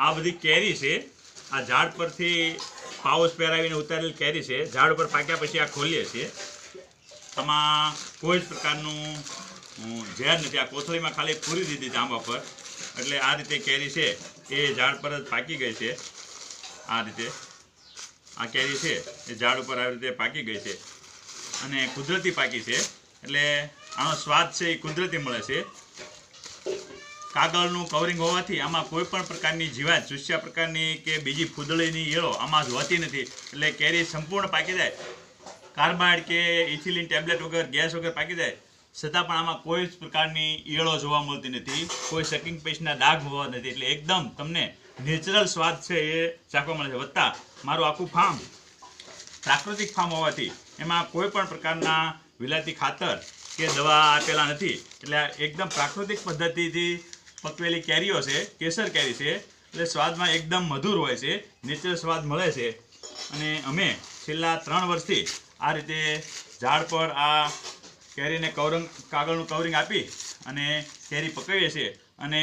આ બધી કેરી છે. આ ઝાડ પરથી પાઉસ પહેરાવીને ઉતારેલ કેરી છે. ઝાડ ઉપર પાક્યા પછી આ ખોલીએ છીએ. આમાં કોઈ જ પ્રકારનું ઝેર નથી. આ કોથળીમાં ખાલી પૂરી દીધી આંબા પર. એટલે આ રીતે કેરી છે. એ ઝાડ પર જ પાકી ગઈ છે. આ રીતે. આ કેરી છે. એ ઝાડ ઉપર આવી રીતે પાકી ગઈ છે. અને કુદરતી પાકી છે. એટલે આનો સ્વાદ છે એ કુદરતી મળે છે. કાગળનું કવરિંગ હોવાથી આમાં કોઈ પણ પ્રકારની જીવાત, ચૂસ્યા પ્રકારની કે બીજી ફૂદળીની ઈયળો આમાં જ હોતી નથી. એટલે કેરી સંપૂર્ણ પાકી જાય. કાર્બાઇડ કે ઇથિલિન ટેબ્લેટ વગર, ગેસ વગર પાકી જાય. છતાં પણ આમાં કોઈ જ પ્રકારની ઈયળો જોવા મળતી નથી. કોઈ સકિંગ પેસ્ટના ડાઘ હોવા નથી. એટલે એકદમ તમને નેચરલ સ્વાદ છે એ ચાખવા મળે છે. વત્તા મારું આખું ફાર્મ પ્રાકૃતિક ફાર્મ હોવાથી એમાં કોઈ પણ પ્રકારના વિલાતી ખાતર કે દવા આપેલા નથી. એટલે એકદમ પ્રાકૃતિક પદ્ધતિથી પકવેલી કેરીઓ છે, કેસર કેરી છે, એટલે સ્વાદમાં એકદમ મધુર હોય છે, નેચરલ સ્વાદ મળે છે. અને અમે છેલ્લા ત્રણ વર્ષથી આ રીતે ઝાડ પર આ કેરીને કવરંગ, કાગળનું કવરિંગ આપી અને કેરી પકવીએ છીએ. અને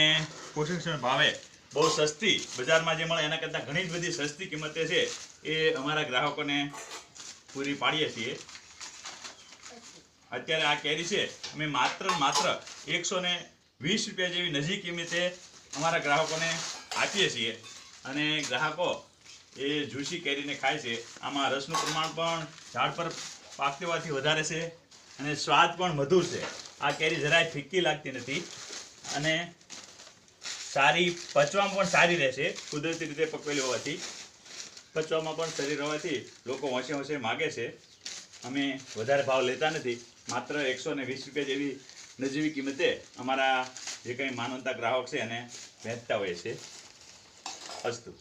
પોષણ ભાવે બહુ સસ્તી, બજારમાં જે મળે એના કરતાં ઘણી જ બધી સસ્તી કિંમતે છે, એ અમારા ગ્રાહકોને પૂરી પાડીએ છીએ. અત્યારે આ કેરી છે, અમે માત્ર માત્ર એકસો વીસ રૂપિયા જેવી નજીક કિંમતે અમારા ગ્રાહકોને આપીએ છીએ. અને ગ્રાહકો એ જુસી કેરીને ખાય છે. આમાં રસનું પ્રમાણ પણ ઝાડ પર પાકતી હોવાથી વધારે છે અને સ્વાદ પણ મધુર છે. આ કેરી જરાય ફિક્કી લાગતી નથી અને સારી, પચવામાં પણ સારી રહેશે કુદરતી રીતે પકવેલી હોવાથી. પચવામાં પણ શરીર હોવાથી લોકો હોંશે હોંશે માગે છે. અમે વધારે ભાવ લેતા નથી. માત્ર એકસો ને વીસ રૂપિયા જેવી નજીવી કિંમતે અમારા જે કંઈ માનવતા ગ્રાહક છે એને વહેંચતા હોય છે. અસ્તુ.